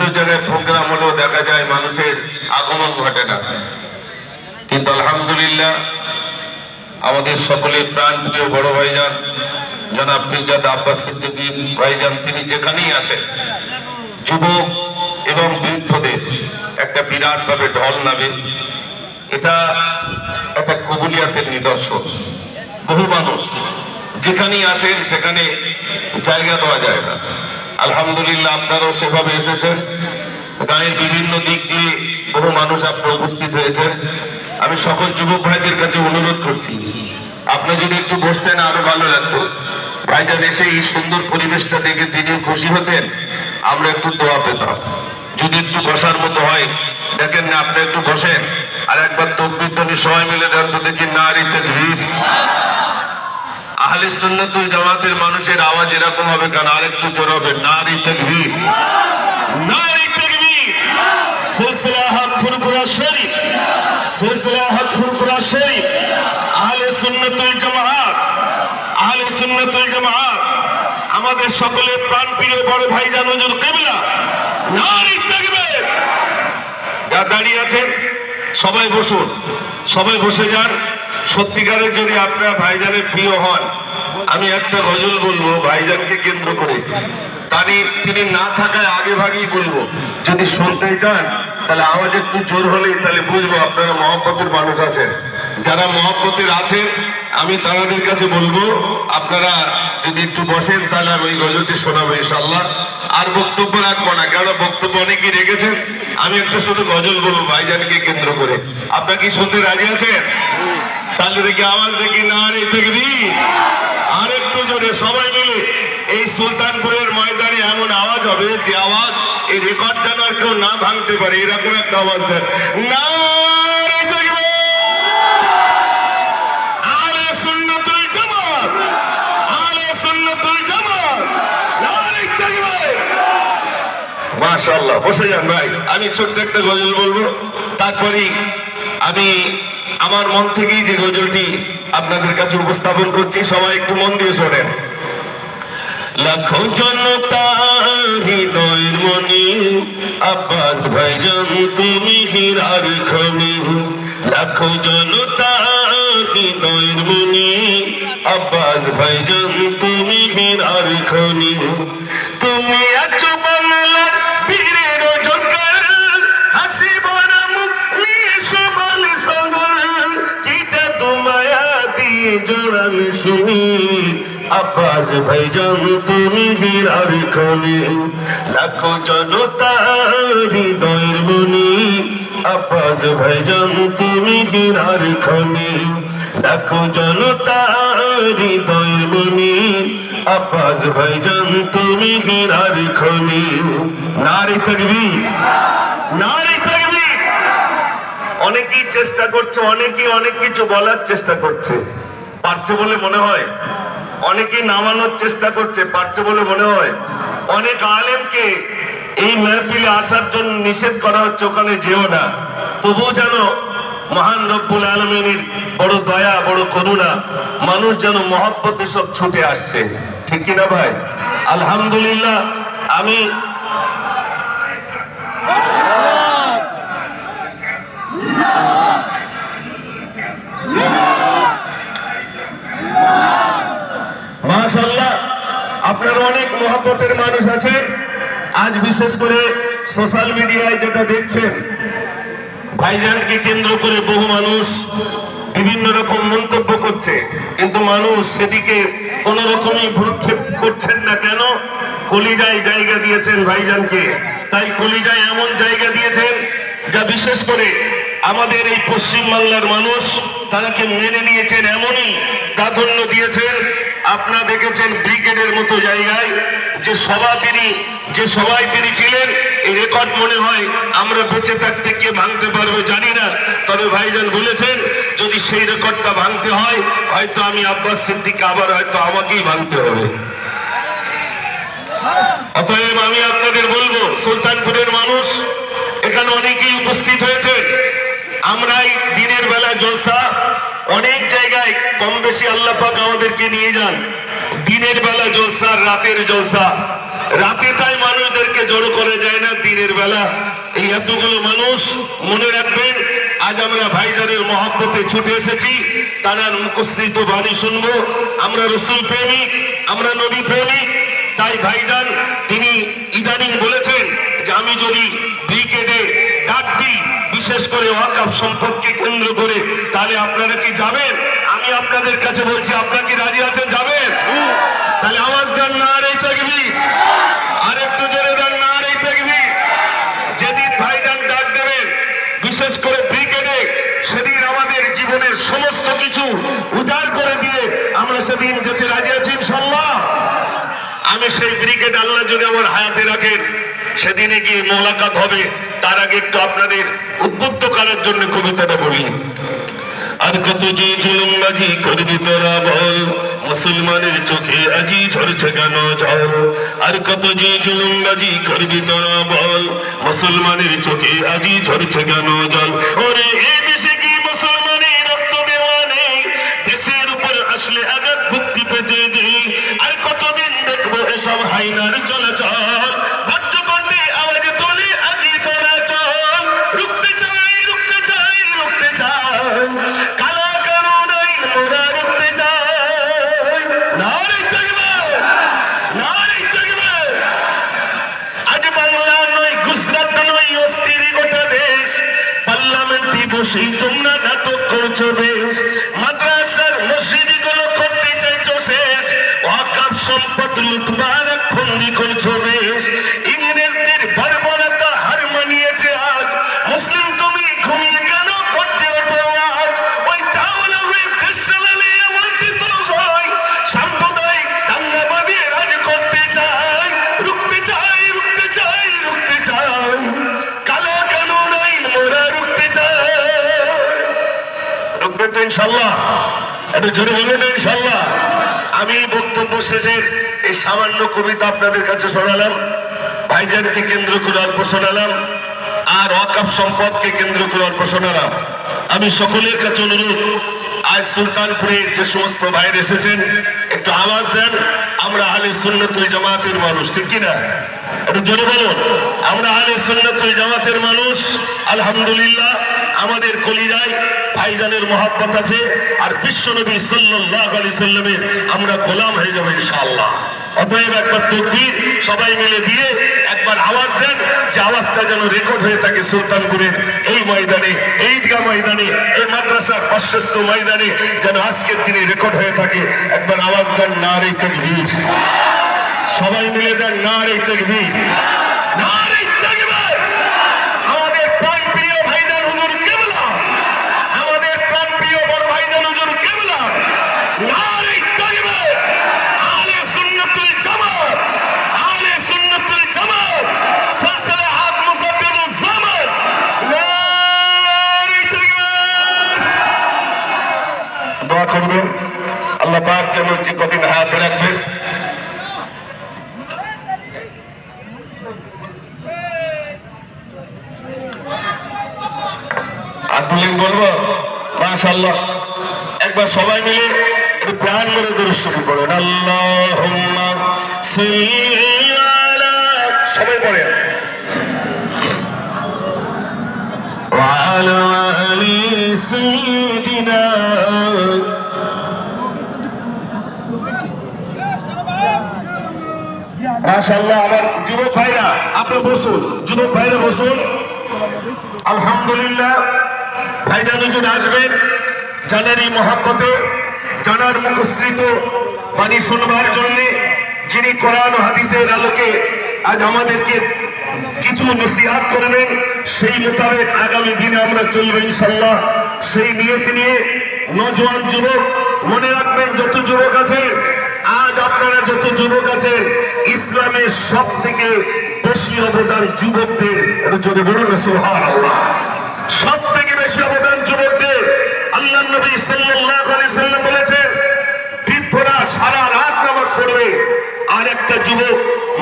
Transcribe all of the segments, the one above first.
বিভিন্ন জায়গায় প্রোগ্রাম হলেও দেখা যায় মানুষের আগমন ঘটে না। কিন্তু আলহামদুলিল্লাহ, আমাদের সকলের প্রাণ প্রিয় বড় ভাইজান, জনাব মির্জাদ আব্বাস সিদ্দিকী ভাইজান, তিনি যেখানেই আসেন, যুবক এবং বৃদ্ধদের একটা বিরাট ভাবে ঢল নামে। এটা একটা কবুলিয়াতের নিদর্শন। বহু মানুষ যেখানেই আসেন, সেখানে জায়গা দেওয়া যায় না। আলহামদুলিল্লাহ আপনারাও সেভাবে এসেছেন। গায়ের বিভিন্ন দিক দিয়ে বহু মানুষ আপনার উপস্থিত হয়েছেন। আমি সকল যুবক ভাইদের কাছে অনুরোধ করছি, আপনি যদি একটু বসতেন আরও ভালো লাগতো। ভাইজান এসে এই সুন্দর পরিবেশটা দেখে তিনি খুশি হতেন, আমরা একটু দোয়া পেতাম। যদি একটু বসার মতো হয়, দেখেন না, আপনি একটু বসেন। আর একবার তকবির সবাই মিলে দেন তো দেখি নারী তকবীর। আহলে সুন্নাতুল জামাতের মানুষের আওয়াজ এরকম হবে কেন আরেকটু জোর হবে। নারী তকবীর। নারী তকবীর। সিলসিলা হক শরীফ। আহলে আমাদের বড় ভাই জানুজুল কিবলা। যা দাঁড়িয়ে আছেন সবাই বসুন। সবাই বসে যান। সত্যিকারের যদি আপনারা ভাইজানের প্রিয় হন, আমি একটা গজল বলব, ভাইজানকে কেন্দ্র করে। তানি, তিনি না থাকায় আগে ভাগেই বলব। যদি শুনতে চান, তাহলে আওয়াজ একটু জোর হলেই তাহলে বুঝব আপনারা মহব্বতের মানুষ আছেন। যারা মহব্বতের আছেন, আমি তাদের কাছে বলব, আপনারা যদি একটু বসেন, তাহলে আমি ওই গজলটি শোনাবো ইনশাল্লাহ আর বক্তব্য রাখব না কেন বক্তব্য অনেকেই রেখেছেন। আমি একটা শুধু গজল বলব, ভাইজানকে কেন্দ্র করে। আপনার কি শুনতে রাজি আছেন? তাহলে দেখি আওয়াজ দেখি না রে দেখবি আর একটু জোরে সবাই মিলে এই সুলতানপুরের ময়দানে এমন আওয়াজ হবে যে আওয়াজ এই রেকর্ড যেন আর কেউ না ভাঙতে পারে, এরকম একটা আওয়াজ দেন। না মাশাআল্লাহ, বসে যান ভাই। আমি ছোট্ট একটা গজল বলব। তারপরেই আমি আমার মন থেকেই যে গজলটি আপনাদের কাছে উপস্থাপন করছি, সবাই একটু মন দিয়ে শোনেন। লাখো জনতা হৃদয়ের মনি আব্বাস তুমি হীরার খনি। হৃদয়ের মনি আব্বাস তুমি খনি। তুমি আছো দিয়ে শুনি আব্বাস ভাইজান তুমি হীরার খনি। লাখো জনতা হৃদয়ের মনি। আব্বাস ভাইজান তুমি হীরার খনি। লাখো জনতা হৃদয়ের মনি। আব্বাস ভাইজান তুমি হীরার খনি। নারী তকবীর। নারী তকবীর। অনেকেই চেষ্টা করছে, অনেকেই অনেক কিছু বলার চেষ্টা করছে। পারছে বলে মনে হয়? অনেকেই নামানোর চেষ্টা করছে, পারছে বলে মনে হয়? অনেক আলেমকে এই মেহফিলে আসার জন্য নিষেধ করা হচ্ছে, ওখানে যেও না। তবুও যেন মহান রব্বুল আলমিনের বড় দয়া, বড় করুণা, মানুষ যেন মহব্বতে সব ছুটে আসছে। ঠিক কিনা ভাই? আলহামদুলিল্লাহ, আমি মাশাল্লাহ আপনার অনেক মহব্বতের মানুষ আছে। আজ বিশেষ করে সোশ্যাল মিডিয়ায় যেটা দেখছেন, ভাইজানকে কেন্দ্র করে বহু মানুষ বিভিন্ন রকম মন্তব্য করছে। কিন্তু মানুষ সেদিকে কোন রকমই ভ্রুক্ষেপ করছেন না কেন? কলিজায় জায়গা দিয়েছেন ভাইজানকে। তাই কলিজায় এমন জায়গা দিয়েছেন যা বিশেষ করে আমাদের এই পশ্চিম বাংলার মানুষ, তারাকে মেনে নিয়েছেন এমনই প্রাধান্য দিয়েছেন। আপনারা দেখেছেন ব্রিগেডের মতো জায়গায়, যে সভা তিনি, যে সবাই তিনি ছিলেন, এই রেকর্ড মনে হয় আমরা বেঁচে থাকতে কে ভাঙতে পারবে জানি না। তবে ভাইজান বলেছেন, যদি সেই রেকর্ডটা ভাঙতে হয়, হয়তো আমি আব্বাস সিদ্দিকে আবার হয়তো আমাকেই ভাঙতে হবে। অতএব আমি আপনাদের বলব, সুলতানপুরের মানুষ, এখানে অনেকেই উপস্থিত হয়েছেন। আমরাই দিনের বেলা জলসা অনেক জায়গায় কম বেশি আল্লাহ পাক আমাদেরকে নিয়ে যান। দিনের বেলা জলসা, রাতের জলসা। রাতে তাই মানুষদেরকে জড়ো করে যায় না, দিনের বেলা। এই এতগুলো মানুষ, মনে রাখবেন, আজ আমরা ভাইজানের মহাব্বতে ছুটে এসেছি। তার মুখস্থিত বাণী শুনব। আমরা রসুল প্রেমিক, আমরা নবী প্রেমিক। তাই ভাইজান, তিনি ইদানিং বলেছেন যে আমি যদি ব্রিগেডে ডাক দিই বিশেষ করে ওয়াকাফ সম্পদকে কেন্দ্র করে, তাহলে আপনারা কি যাবেন? আমি আপনাদের কাছে বলছি, আপনারা কি রাজি আছেন? যাবেন? তাহলে আওয়াজ দেন, না আর এই থাকবি। আর একটু জোরে দেন, না আর এই থাকবি। যেদিন ভাইজান ডাক দেবেন, বিশেষ করে ব্রিগেডে, সেদিন আমাদের জীবনের সমস্ত কিছু উজাড় করে দিয়ে আমরা সেদিন যেতে রাজি আছি, ইনশাল্লাহ। আমি সেই ব্রিগেড আল্লাহ যদি আমার হায়াতে রাখেন সেদিনে গিয়ে মোলাকাত হবে, তার আগে একটু আপনাদের উদ্বুদ্ধ করার জন্য কবিতাটা বলি। আর কত যে জুলুমবাজি করবি তোরা বল, মুসলমানের চোখে আজি ঝরছে কেন জল আর কত যে জুলুমবাজি করবি তোরা বল, মুসলমানের চোখে আজি ঝরছে কেন জল? ওরে, এ দেশে কি মুসলমানের রক্ত দেওয়া নেই? দেশের উপর আসলে আঘাত ভক্তি পেতে দেই। আর কতদিন দেখব এসব হাইনার চলাচল ইংরেজদের বর্বরতা হার মানিয়েছে আজ। মুসলিম কেন ওঠো আজ? ওই চাওয়ালা হয়ে দেশ চালালে এমনটি তো হয় রাজ করতে চায়। রুখতে চাই রুখতে চাই রুখতে চাই কালো কানুন আইন মোরা রুখতে চাই রুখবেন তো ইনশাল্লাহ। একটু জোরে বলবেন ইনশাল্লাহ। আমি বক্তব্য শেষের এই সামান্য কবিতা আপনাদের কাছে শোনালাম। ভাইজানকে কেন্দ্র করে অল্প শোনালাম আর ওয়াকাফ সম্পদকে কেন্দ্র করে অল্প শোনালাম। আমি সকলের কাছে অনুরোধ, আজ সুলতানপুরে যে সমস্ত ভাইয়ের এসেছেন, একটু আওয়াজ দেন, আমরা আলে সুন্নতুল জামাতের মানুষ, ঠিক কিনা একটু জোরে বলুন, আমরা আলে সুন্নতুল জামাতের মানুষ, আলহামদুলিল্লাহ। আমাদের কলিজায় ভাইজানের মহাব্বত আছে, আর বিশ্বনবী সাল্লাল্লাহু আলাইহি সাল্লামের আমরা গোলাম হয়ে যাব ইনশাআল্লাহ। অতএব একবার তকবীর সবাই মিলে দিয়ে একবার আওয়াজ দেন, যে আওয়াজটা যেন রেকর্ড হয়ে থাকে সুলতানপুরের এই ময়দানে এই ঈদগাহ ময়দানে, এই মাদ্রাসার প্রশস্ত ময়দানে, যেন আজকের দিনে রেকর্ড হয়ে থাকে। একবার আওয়াজ দেন না রে তকবীর। সবাই মিলে দেন না রে তকবীর। না রে আর তুলেন বলবো মাশাল্লাহ একবার সবাই মিলে একটু প্রাণ করে দৃশ্যটি পড়েন আল্লাহ সবাই পড়েন وعلى آل سيدنا মাশাআল্লাহ আমার যুবক ভাইরা আপনি বসুন যুবক ভাইরা বসুন আলহামদুলিল্লাহ ভাইজান হুজুর আসবেন। জানারই মহাব্বতে, জানার মুখস্থিত বাণী শুনবার জন্য যিনি কোরআন হাদিসের আলোকে আজ আমাদেরকে কিছু নসিহাত করবেন, সেই মোতাবেক আগামী দিনে আমরা চলবো ইনশাল্লাহ সেই নিয়ত নিয়ে নজওয়ান যুবক, মনে রাখবেন যত যুবক আছে আজ আপনারা যত যুবক আছেন, ইসলামের সব থেকে বেশি অবদান যুবকদের। যদি বলুন না সব থেকে বেশি অবদান যুবকদের। আল্লাহ নবী আলাইহি সাল্লাম বলেছেন, বৃদ্ধরা সারা রাত নামাজ পড়বে, আর একটা যুবক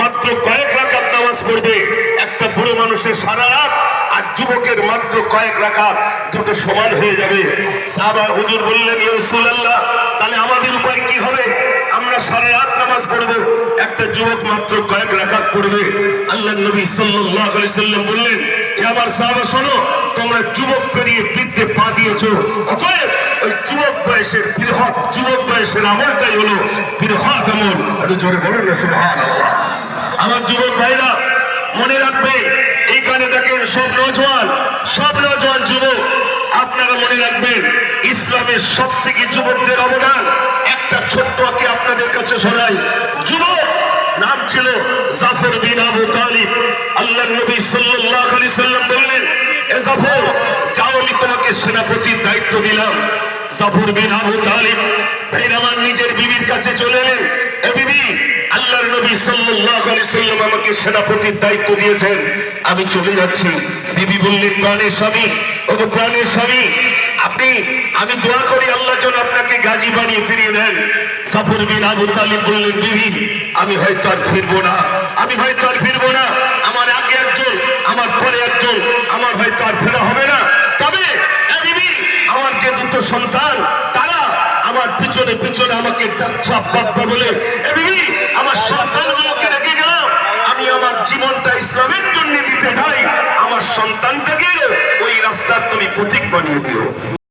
মাত্র কয়েক রাকাত নামাজ পড়বে। একটা বুড়ো মানুষের সারা রাত আর যুবকের মাত্র কয়েক রাকাত দুটো সমান হয়ে যাবে। সাহাবা হুজুর বললেন রাসূলুল্লাহ, তাহলে আমাদের উপায় কি হবে? আমরা সারা রাত নামাজ পড়ব, একটা যুবক মাত্র কয়েক রাকাত পড়বে। আল্লাহ নবী আলাইহি সাল্লাম বললেন আমার সাহাবা, শোনো, তোমরা যুবক পেরিয়ে বৃদ্ধে পা দিয়েছ। অতএব ওই যুবক বয়সের বৃহৎ যুবক বয়সের আমলটাই হলো বৃহৎ আমল। একটু জোরে বলুন না, সুবহানাল্লাহ। আমার যুবক ভাইরা, মনে রাখবে, এইখানে দেখেন সব নজওয়ান সব নজওয়ান যুবক। আপনারা মনে রাখবেন, ইসলামের সব থেকে যুবকদের অবদান, একটা ছোট্ট আঁকে আপনাদের কাছে শোনাই। যুবক, নাম ছিল জাফর বিন আবু তালিব। আল্লাহ নবী সাল্লাম বললেন এ জাফর, যাও, আমি তোমাকে সেনাপতির দায়িত্ব দিলাম। জাফর বিন আবু তালিব ভাইরামান নিজের বিবির কাছে চলে এলেন। এ বিবি, আল্লাহর নবী সাল্লাল্লাহু আলাইহি সাল্লাম আমাকে সেনাপতির দায়িত্ব দিয়েছেন। আমি চলে যাচ্ছি। বিবি বললেন, প্রাণের স্বামী ও তো প্রাণের স্বামী, আপনি, আমি দোয়া করি আল্লাহ যেন আপনাকে গাজী বানিয়ে ফিরিয়ে দেন। সাফর বিন আবু তালিব বললেন, বিবি, আমি হয়তো আর ফিরবো না, আমি হয়তো আর ফিরবো না আমার আগে একজন আমার পরে একজন আমার হয়তো আর ফেরা হবে না তবে এ বিবি আমার যে দুটো সন্তান, তারা আমার পিছনে পিছনে আমাকে আব্বা বলে এমনি আমার সন্তানগুলোকে রেখে গেলাম। আমি আমার জীবনটা ইসলামের জন্য দিতে যাই আমার সন্তানটাকে ওই রাস্তার তুমি প্রতীক বানিয়ে দিও।